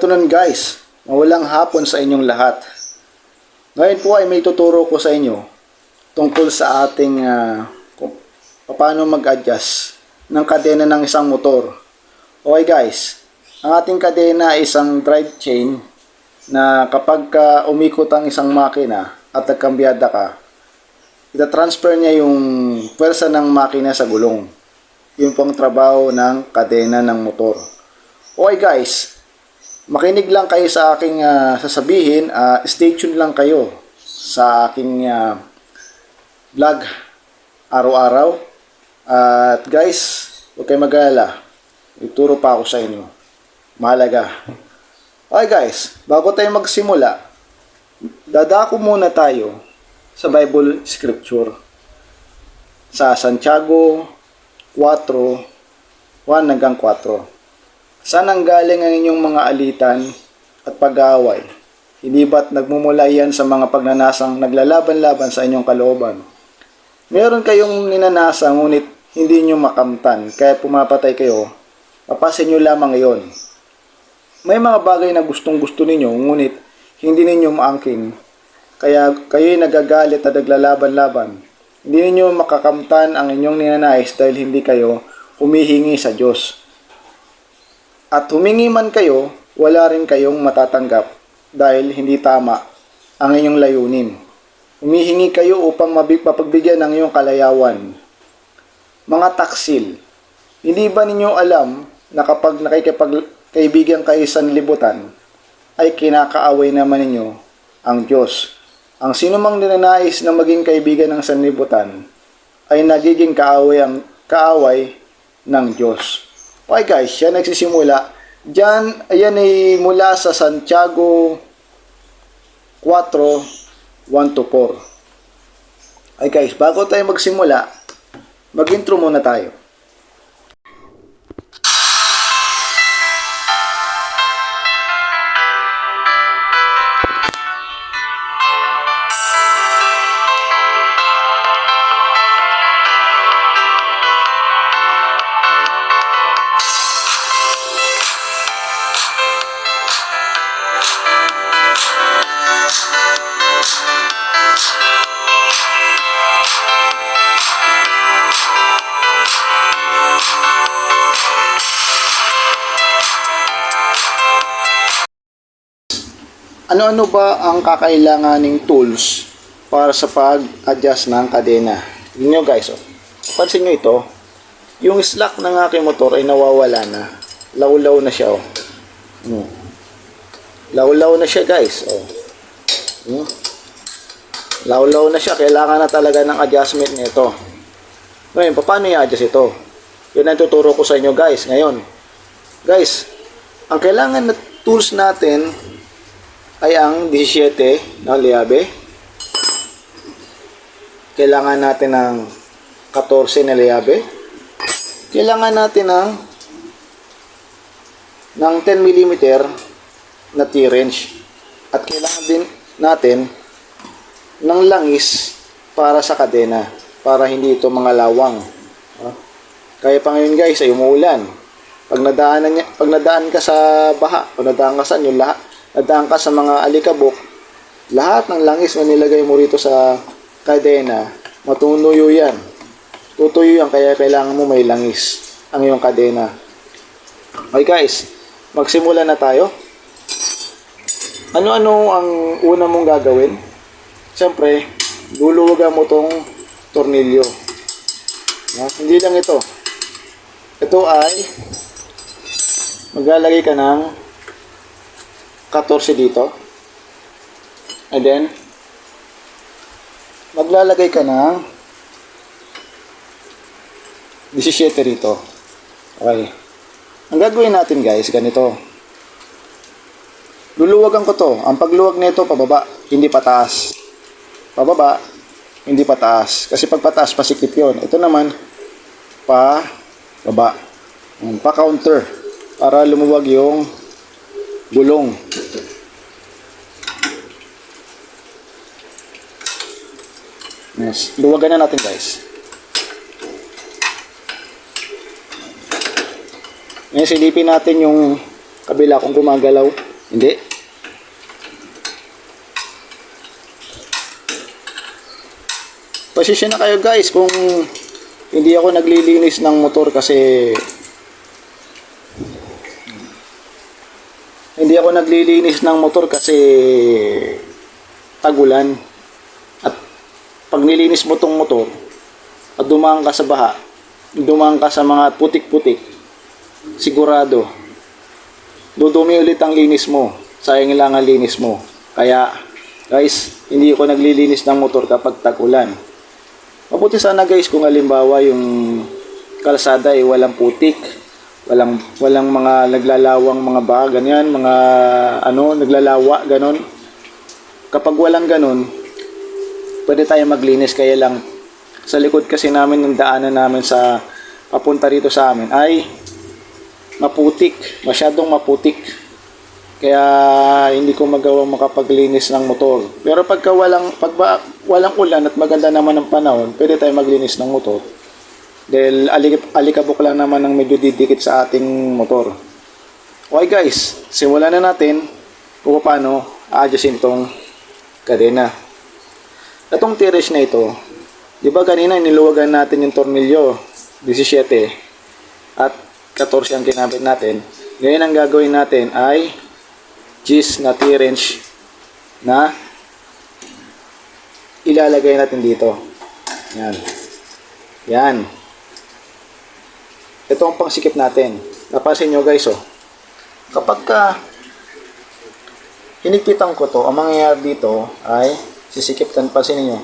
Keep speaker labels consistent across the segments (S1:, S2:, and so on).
S1: afternoon guys. Mawalang hapon sa inyong lahat. Ngayon po ay may tuturo ko sa inyo tungkol sa ating kung paano mag-adjust ng kadena ng isang motor. Okay guys, ang ating kadena ay isang drive chain na kapag ka umikot ang isang makina at nagkambyada ka, ita-transfer niya yung pwersa ng makina sa gulong. Yun pong trabaho ng kadena ng motor. Okay guys, makinig lang kayo sa aking ah, sasabihin. ah, stay tuned lang kayo sa aking ah, vlog araw-araw. At guys, huwag kayo mag-alala. Ituro pa ako sa inyo. Mahalaga. Okay guys, bago tayo magsimula, dadako muna tayo sa Bible Scripture. Sa Santiago 4, 1 hanggang 4. Saan ang galing ang inyong mga alitan at pag-aaway? Hindi ba't nagmumula yan sa mga pagnanasang naglalaban-laban sa inyong kalooban? Meron kayong ninanasa ngunit hindi nyo makamtan kaya pumapatay kayo, papasin nyo lamang iyon. May mga bagay na gustong gusto ninyo ngunit hindi ninyo maangking kaya kayo'y nagagalit at naglalaban-laban. Hindi ninyo makakamtan ang inyong ninanais dahil hindi kayo humihingi sa Diyos. At humingi man kayo, wala rin kayong matatanggap dahil hindi tama ang inyong layunin. Humihingi kayo upang mapagbigyan ng iyong kalayawan. Mga taksil, hindi ba ninyo alam na kapag nakikipagkaibigan kayo sa libutan, ay kinakaaway naman ninyo ang Diyos. Ang sinumang ninanais na maging kaibigan ng sanlibutan ay nagiging kaaway ang kaaway ng Diyos. Okay guys, yan nagsisimula. Diyan, ayan ay mula sa Santiago 4, 1 to 4. Ay guys, bago tayo magsimula, mag-intro muna tayo. Ano-ano ba ang kakailanganing tools para sa pag-adjust ng kadena? Yun nyo guys, oh. pansin nyo ito, yung slack ng aking motor ay nawawala na. Lawlaw na siya, oh. Hmm. Lawlaw na siya guys, oh. Hmm. Lawlaw na siya, kailangan na talaga ng adjustment nito. Ngayon, paano i-adjust ito? Yun ang tuturo ko sa inyo guys, ngayon. Guys, ang kailangan na tools natin ay ang 17 na liabe. Kailangan natin ng 14 na liabe. Kailangan natin ng ng 10 mm na T-wrench. At kailangan din natin ng langis para sa kadena para hindi ito mga lawang. Kaya pa ngayon guys ay umuulan. Pag nadaanan pag nadaan ka sa baha, pag nadaan ka sa inyo lahat, nadaan ka sa mga alikabok, lahat ng langis na nilagay mo rito sa kadena, matunuyo yan. Tutuyo yan, kaya kailangan mo may langis ang iyong kadena. Okay guys, magsimula na tayo. Ano-ano ang una mong gagawin? Siyempre, luluwagan mo tong tornilyo. No? Hindi lang ito. Ito ay maglalagay ka ng 14 dito. And then, maglalagay ka ng 17 rito. Okay. Ang gagawin natin guys, ganito. Luluwagan ko to. Ang pagluwag nito, pababa, hindi pataas. Pababa, hindi pataas. Kasi pag pataas, pasikip yun. Ito naman, pa, baba. Yan, Pa counter. Para lumuwag yung gulong. Yes. Luwagan na natin guys. Ngayon silipin natin yung kabila kung gumagalaw. Hindi. Pasensya na kayo guys kung hindi ako naglilinis ng motor kasi hindi ako naglilinis ng motor kasi tagulan. At pag nilinis mo tong motor at dumaan ka sa baha dumaan ka sa mga putik-putik sigurado dudumi ulit ang linis mo. Sayang lang ang linis mo. Kaya guys hindi ako naglilinis ng motor kapag tagulan. Mabuti sana guys kung halimbawa yung kalsada ay walang putik, walang walang mga naglalawang mga baha, ganyan, mga ano, naglalawa, ganon. Kapag walang ganon, pwede tayo maglinis kaya lang sa likod kasi namin ng daanan namin sa papunta rito sa amin ay maputik, masyadong maputik. Kaya hindi ko magawang makapaglinis ng motor. Pero pagka walang pag walang ulan at maganda naman ang panahon, pwede tayo maglinis ng motor. Dahil alik, alikabok lang naman ang medyo didikit sa ating motor. Okay guys, simulan na natin kung paano a-adjustin tong kadena. Itong tires na ito, di ba kanina niluwagan natin yung tornilyo, 17 at 14 ang kinabit natin. Ngayon ang gagawin natin ay G's na T-wrench na ilalagay natin dito. Yan. Yan. Ito ang pangsikip natin. Napansin nyo guys, oh. Kapag ka hinigpitan ko to, ang mangyayari dito ay sisikip tan pansin niyo.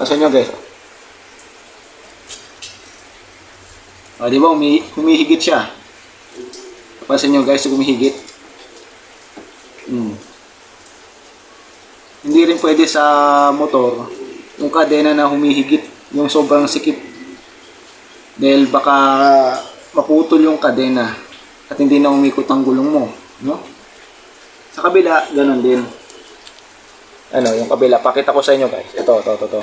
S1: Pansin nyo guys. O, di ba, humi, humihigit siya. Pansin nyo guys, humihigit. Hmm. Hindi rin pwede sa motor yung kadena na humihigit, yung sobrang sikip. Dahil baka maputol yung kadena at hindi na umikot ang gulong mo. No? Sa kabila, ganun din. Ano, yung kabila. Pakita ko sa inyo guys. Ito, ito, ito, ito.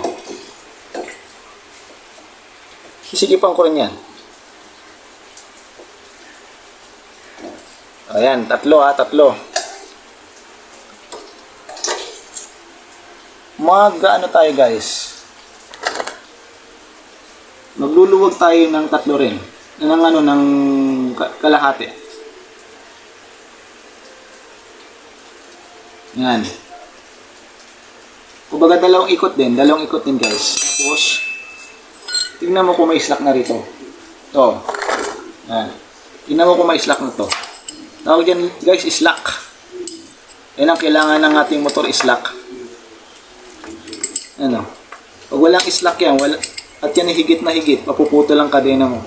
S1: Sisikipan ko rin yan. Ayan, tatlo ha, tatlo. Mag, ano tayo guys? Magluluwag tayo ng tatlo rin. Ng ano, ng ka- kalahati. Yan. Kumbaga dalawang ikot din, dalawang ikot din guys. Tapos, tingnan mo kung may slack na rito. To. Yan. Tingnan mo kung may slack na to. Tawag dyan guys, slack. Yan ang kailangan ng ating motor, slack. Ano? Pag walang slack yan, wala, at yan ay higit na higit, mapuputo lang kadena mo.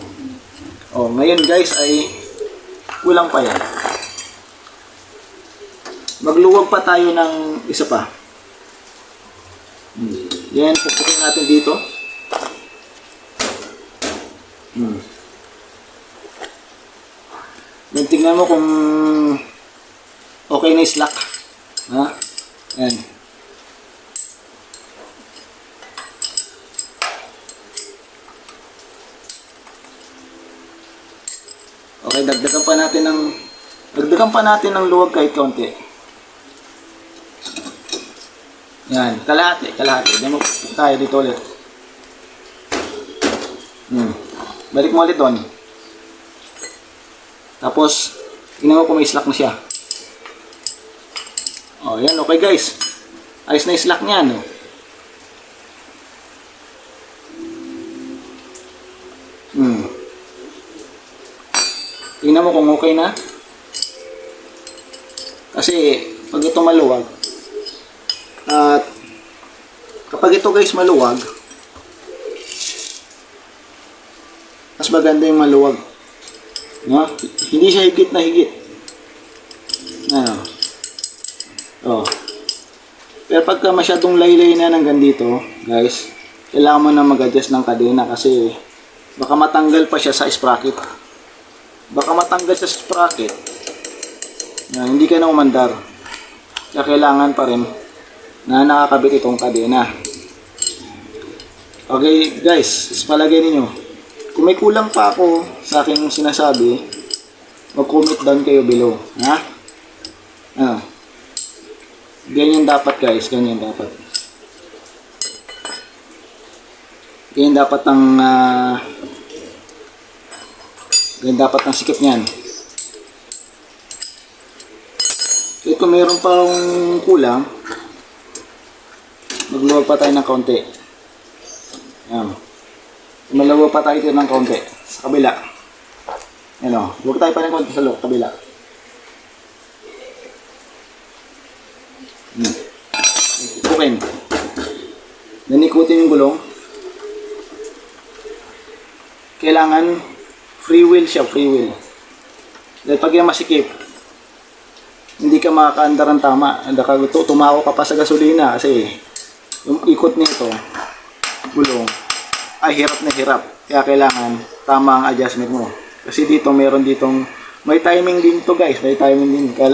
S1: Oh, ngayon guys ay kulang pa yan. Magluwag pa tayo ng isa pa. Hmm. Yan, pupukin natin dito. Hmm. Then tingnan mo kung okay na slack. Ha? Yan. Okay, dagdagan pa natin ng dagdagan pa natin ng luwag kahit konti. Yan, kalahati, kalahati. Diyan mo tayo dito ulit. Hmm. Balik mo ulit doon. Tapos, tingnan mo kung may slack na siya. Oh, yan. Okay guys. Ayos na yung slack niya, no? Hmm. Tingnan mo kung okay na. Kasi, pag ito maluwag, at kapag ito guys maluwag, mas maganda yung maluwag. No? Hindi siya higit na higit. Ano? Oh. Pero pagka masyadong laylay na hanggang dito, guys, kailangan mo na mag-adjust ng kadena kasi baka matanggal pa siya sa sprocket. Baka matanggal sa sprocket. Na hindi ka na umandar. Kaya kailangan pa rin na nakakabit itong kadena. Okay, guys, is palagay ninyo. Kung may kulang pa ako sa aking sinasabi, mag-comment down kayo below. Ha? Ah. Ganyan dapat guys, ganyan dapat. Ganyan dapat ang ah, ganyan dapat ang sikip niyan. Kaya kung mayroon pa kulang, magluwag pa tayo ng kaunti. Yan. Malawa pa tayo dito ng kaunti. Sa kabila. Yan o. Huwag tayo pa ng konti sa loob. Kabila. Hmm. Ikutin. Then ikutin yung gulong. Kailangan free wheel siya. Free wheel. Dahil pag yan masikip, hindi ka makakaandar ng tama. Hindi ka tumawa ka pa sa gasolina kasi yung ikot nito, gulong, ay hirap na hirap. Kaya kailangan tama ang adjustment mo. Kasi dito meron ditong may timing din to guys, may timing din. Kaya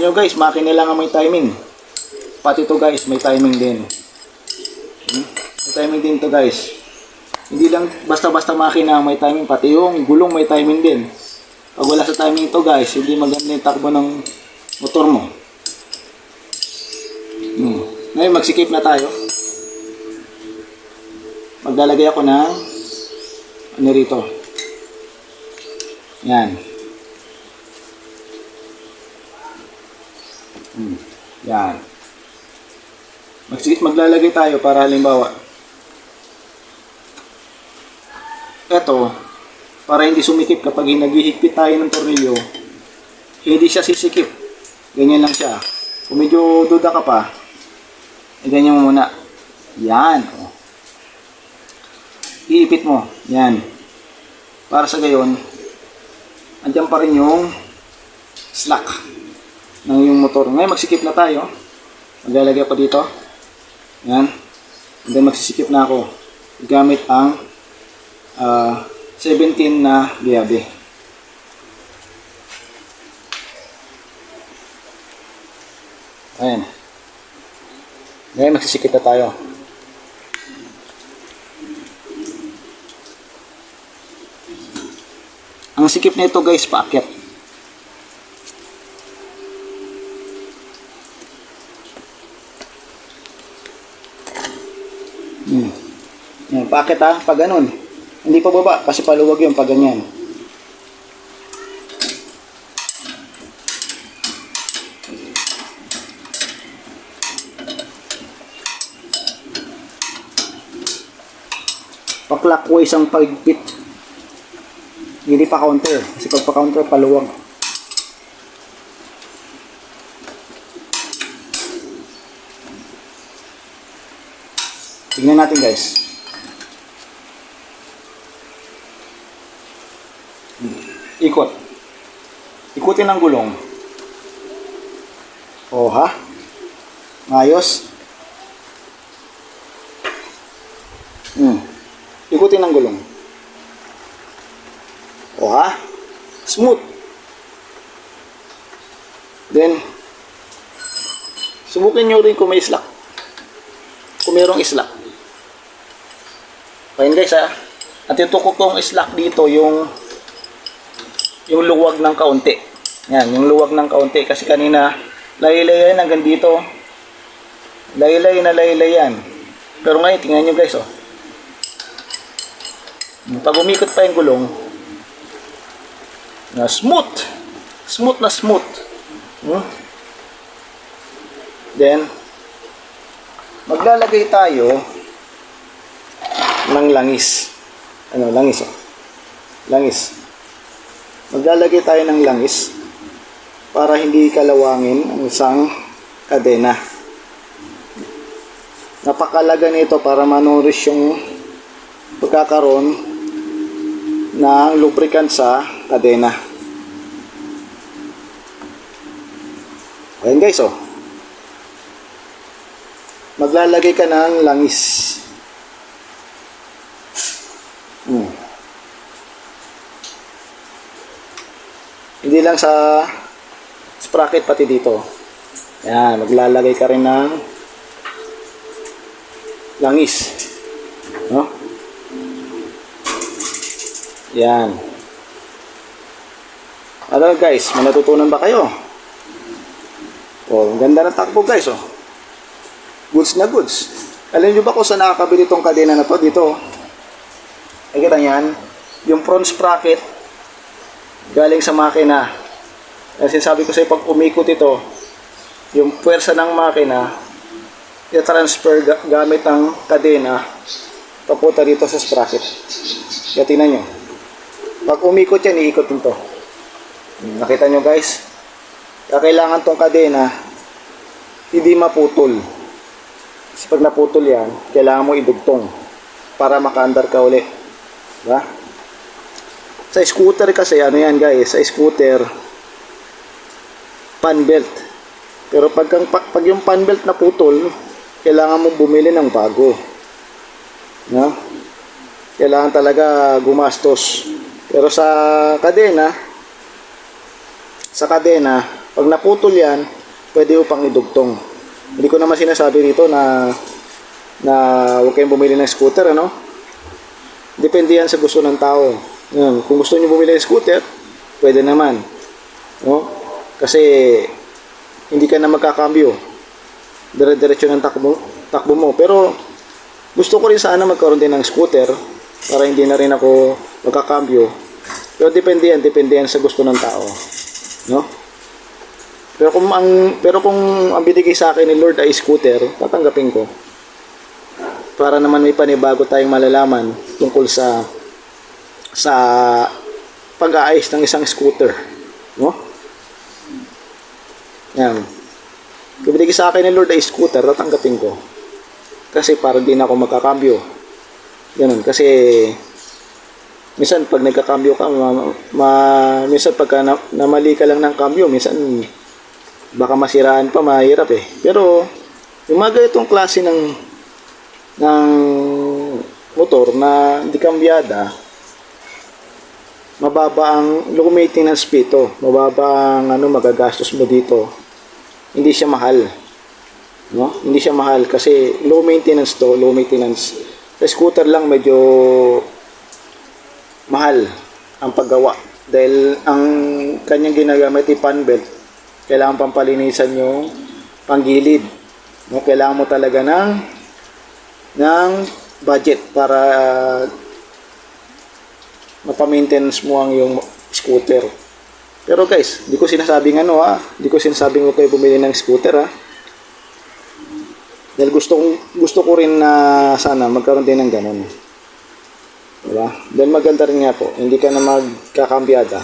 S1: nyo guys, makina lang ang may timing. Pati to guys, may timing din. Hmm? May timing din to guys. Hindi lang basta-basta makina may timing, pati yung gulong may timing din. Pag wala sa timing to guys, hindi maganda yung takbo ng motor mo. Hmm. Ngayon, magsikip na tayo. Maglalagay ako ng ano rito. Yan. Hmm. Yan. Magsikip, maglalagay tayo para halimbawa. Ito, para hindi sumikip kapag naghihigpit tayo ng tornilyo, hindi siya sisikip. Ganyan lang siya. Kung medyo duda ka pa, eh, ganyan mo muna. Yan. Oh. Iipit mo. Yan. Para sa gayon, andyan pa rin yung slack ng yung motor. Ngayon, magsikip na tayo. Maglalagay pa dito. Yan. And then, magsisikip na ako. Gamit ang ah, 17 na biyabe. Ayan. Ngayon, magsisikip na tayo. Ang sikip nito guys, paakyat. Hmm. Yan, paakyat ha, pag ganun. Hindi pa baba, kasi paluwag yung pag ganyan. Pa-clockwise ang pagpit. Hindi pa counter. Kasi pag pa-counter, paluwag. Tignan natin guys. Ikot. Ikutin ang gulong. O ha? Ayos. Hmm. Ikutin ang gulong. O ha? Smooth. Then, subukin nyo rin kung may slack. Kung mayroong slack. Ayun guys ha. At itutok kong slack dito yung yung luwag ng kaunti. Yan, yung luwag ng kaunti. Kasi kanina, laylay yan hanggang dito. Laylay na laylay yan. Pero ngayon, tingnan nyo guys oh. Pag umikot pa yung gulong, na smooth. Smooth na smooth. Hmm? Then, maglalagay tayo ng langis. Ano, langis oh. Langis. Maglalagay tayo ng langis para hindi kalawangin ang isang kadena. Napakalaga nito para manurish yung pagkakaroon ng lubricant sa kadena. Ayan guys, oh. Maglalagay ka ng langis. Hindi lang sa sprocket pati dito. Ayan, maglalagay ka rin ng langis. No? Yan. Ano guys, may natutunan ba kayo? Oh, ganda ng takbo guys, oh. Goods na goods. Alam niyo ba kung saan nakakabili itong kadena na to? Dito, oh. Nakikita niyan? Yung front sprocket, galing sa makina. Kasi sinasabi ko sa'yo, pag umikot ito, yung puwersa ng makina, i-transfer ga- gamit ang kadena, papunta dito sa sprocket. Kaya tingnan nyo. Pag umikot yan, iikot din to. Nakita nyo guys? Kaya kailangan tong kadena, hindi maputol. Kasi pag naputol yan, kailangan mo idugtong para makaandar ka uli. Diba? Sa scooter kasi, ano yan guys, sa scooter, pan belt. Pero pag, pag, yung pan belt na putol, kailangan mong bumili ng bago. No? Kailangan talaga gumastos. Pero sa kadena, sa kadena, pag naputol yan, pwede mo pang idugtong. Hindi ko naman sinasabi dito na na huwag kayong bumili ng scooter, ano? Depende yan sa gusto ng tao. Yan. Kung gusto niyo bumili ng scooter, pwede naman. No? Kasi hindi ka na magkakambyo. Dire-diretso ng takbo, takbo mo. Pero gusto ko rin sana magkaroon din ng scooter para hindi na rin ako magkakambyo. Pero depende yan, depende yan sa gusto ng tao. No? Pero kung ang pero kung ang binigay sa akin ni Lord ay scooter, tatanggapin ko. Para naman may panibago tayong malalaman tungkol sa sa pag-aayos ng isang scooter. No? Yan. Kung binigay sa akin ni Lord ay scooter, tatanggapin ko. Kasi para din ako magkakambyo. Ganun. Kasi minsan pag nagkakambyo ka, ma, ma- minsan pagka na, namali ka lang ng kambyo, minsan baka masiraan pa, mahirap eh. Pero yung mga ganitong klase ng ng motor na hindi kambyada, mababa ang low maintenance fee ito. Mababa ang ano, magagastos mo dito. Hindi siya mahal. No? Hindi siya mahal kasi low maintenance to, low maintenance. Sa scooter lang medyo mahal ang paggawa dahil ang kanyang ginagamit ay pan belt kailangan pampalinisan yung panggilid no kailangan mo talaga ng ng budget para uh, mapa-maintenance mo ang yung scooter pero guys di ko sinasabing ano ha di ko sinasabing huwag kayo bumili ng scooter ha dahil gusto kong gusto ko rin na sana magkaroon din ng ganun Diba? Dahil maganda rin nga po, hindi ka na magkakambyada.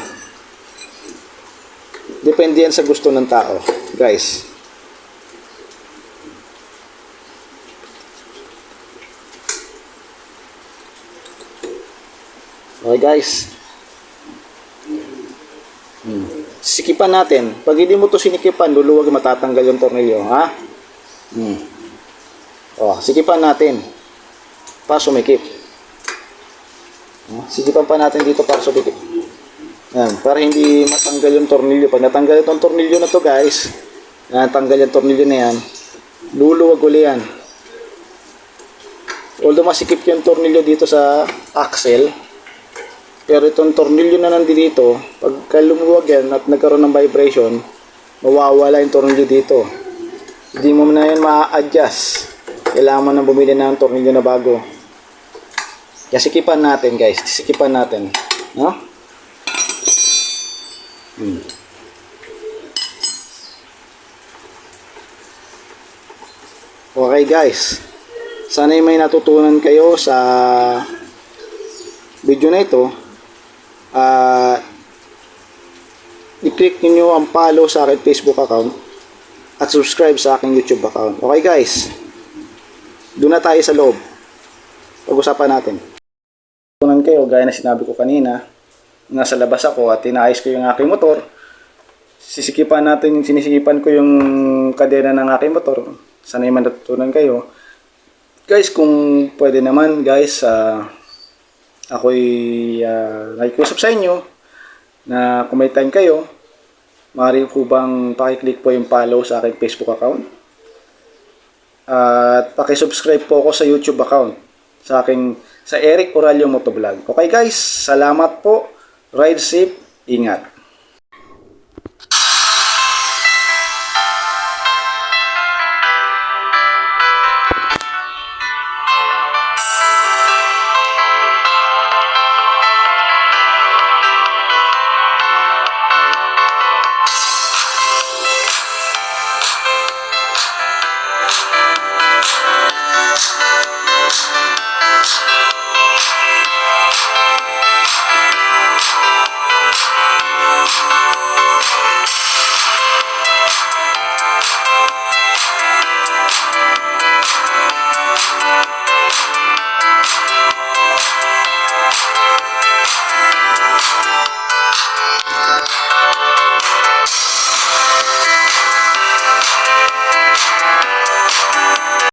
S1: Depende yan sa gusto ng tao, guys. Okay guys. Hmm. Sikipan natin. Pag hindi mo to sinikipan, luluwag matatanggal yung tornilyo, ha? Hmm. Oh, sikipan natin. Pa sumikip. Sigipan pa natin dito para sumikip. Yan, para hindi matanggal yung tornilyo. Pag natanggal itong tornilyo na to guys, natanggal yung tornilyo na yan, luluwag uli yan. Although masikip yung tornilyo dito sa axle, pero itong tornilyo na nandito, pag lumuwag yan at nagkaroon ng vibration, mawawala yung tornilyo dito. Hindi mo na yan ma-adjust. Kailangan mo na bumili ng tornilyo na bago. Kaya sikipan natin guys, sikipan natin. No? Hmm. Okay guys, sana may natutunan kayo sa video na ito. At i-click niyo ang follow sa akin Facebook account at subscribe sa aking YouTube account. Okay guys, doon na tayo sa loob. Pag-usapan natin tunan kayo, gaya na sinabi ko kanina, nasa labas ako at inaayos ko yung aking motor, sisikipan natin, sinisikipan ko yung kadena ng aking motor, sana yung natutunan kayo. Guys, kung pwede naman, guys, uh, ako'y uh, nakikusap sa inyo na kung may time kayo, maaari ko bang pakiclick po yung follow sa aking Facebook account. At pakisubscribe po ako sa YouTube account sa aking sa Eric Oralio Motovlog. Okay guys, salamat po. Ride safe, ingat.